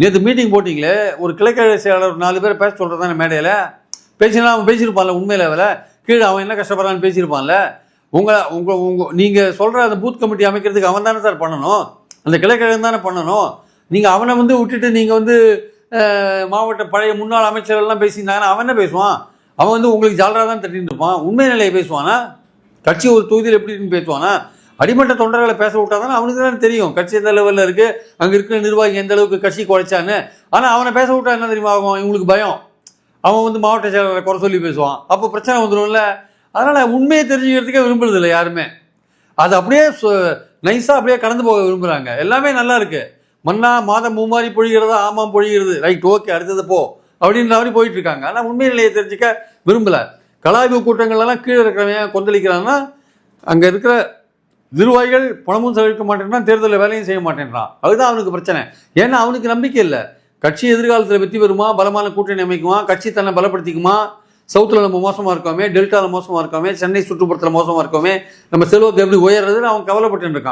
நேற்று மீட்டிங் போட்டிங்களே ஒரு கிளைக்கழக செயலாளர் ஒரு நாலு பேர் பேச சொல்கிறது தானே மேடையில்? பேசினா அவன் பேசியிருப்பான்ல உண்மையில் அவள கீழே அவன் என்ன கஷ்டப்படுறான்னு பேசியிருப்பான்ல? உங்களை உங்கள் உங்கள் நீங்கள் சொல்கிற அந்த பூத் கமிட்டி அமைக்கிறதுக்கு அவன் தானே சார் பண்ணணும்? அந்த கிளைக்கழகம் தானே பண்ணணும்? நீங்கள் அவனை வந்து விட்டுட்டு நீங்கள் வந்து மாவட்ட பழைய முன்னாள் அமைச்சர்கள்லாம் பேசியிருந்தாங்கன்னா அவன் என்ன பேசுவான்? அவன் வந்து உங்களுக்கு ஜாலராக தான் தட்டின்னு இருப்பான். உண்மை நிலையை பேசுவானா? கட்சி ஒரு தொகுதியில் எப்படின்னு பேசுவானா? அடிமட்ட தொண்டர்களை பேச விட்டாதானே அவனுக்கு தானே தெரியும். கட்சி எந்த லெவலில் இருக்குது அங்கே இருக்கிற நிர்வாகி எந்த அளவுக்கு கட்சி குறைச்சான்னு. ஆனால் அவனை பேச விட்டா என்ன தெரியுமா ஆகும்? இவங்களுக்கு பயம். அவன் வந்து மாவட்ட செயலாளரை குறை சொல்லி பேசுவான். அப்போ பிரச்சனை வந்துடும்ல. அதனால் உண்மையை தெரிஞ்சுக்கிறதுக்கே விரும்புறதில்ல யாருமே. அது அப்படியே நைஸாக அப்படியே கடந்து போக விரும்புகிறாங்க எல்லாமே நல்லா இருக்கு. மன்னா மாதம் மூமாரி பொழிகிறதா? ஆமாம் பொழிகிறது. ரைட் ஓகே அடுத்தது போ. அப்படின்ற மாதிரி போயிட்டு இருக்காங்க. ஆனால் உண்மை நிலையை தெரிஞ்சுக்க விரும்பல. கலாய்வு கூட்டங்கள்லாம் கீழே இருக்கிறவன் கொந்தளிக்கிறான்னா அங்கே இருக்கிற நிர்வாகிகள் பணமும் செலவிக்க மாட்டேன்றான் தேர்தலில் வேலையும் செய்ய மாட்டேன்றான். அதுதான் அவனுக்கு பிரச்சனை. ஏன்னா அவனுக்கு நம்பிக்கை இல்லை. கட்சி எதிர்காலத்தில் வெற்றி பெறுமா? பலமான கூட்டணி அமைக்குமா? கட்சி தன்னை பலப்படுத்திக்குமா? சவுத்தில் நம்ம மோசமாக இருக்கோமே டெல்டாவில் மோசமாக இருக்கோமே சென்னை சுற்றுப்புறத்தில் மோசமாக இருக்கோமே நம்ம செல்வத்தை எப்படி உயர்றதுன்னு அவன் கவலைப்பட்டு இருக்கான்.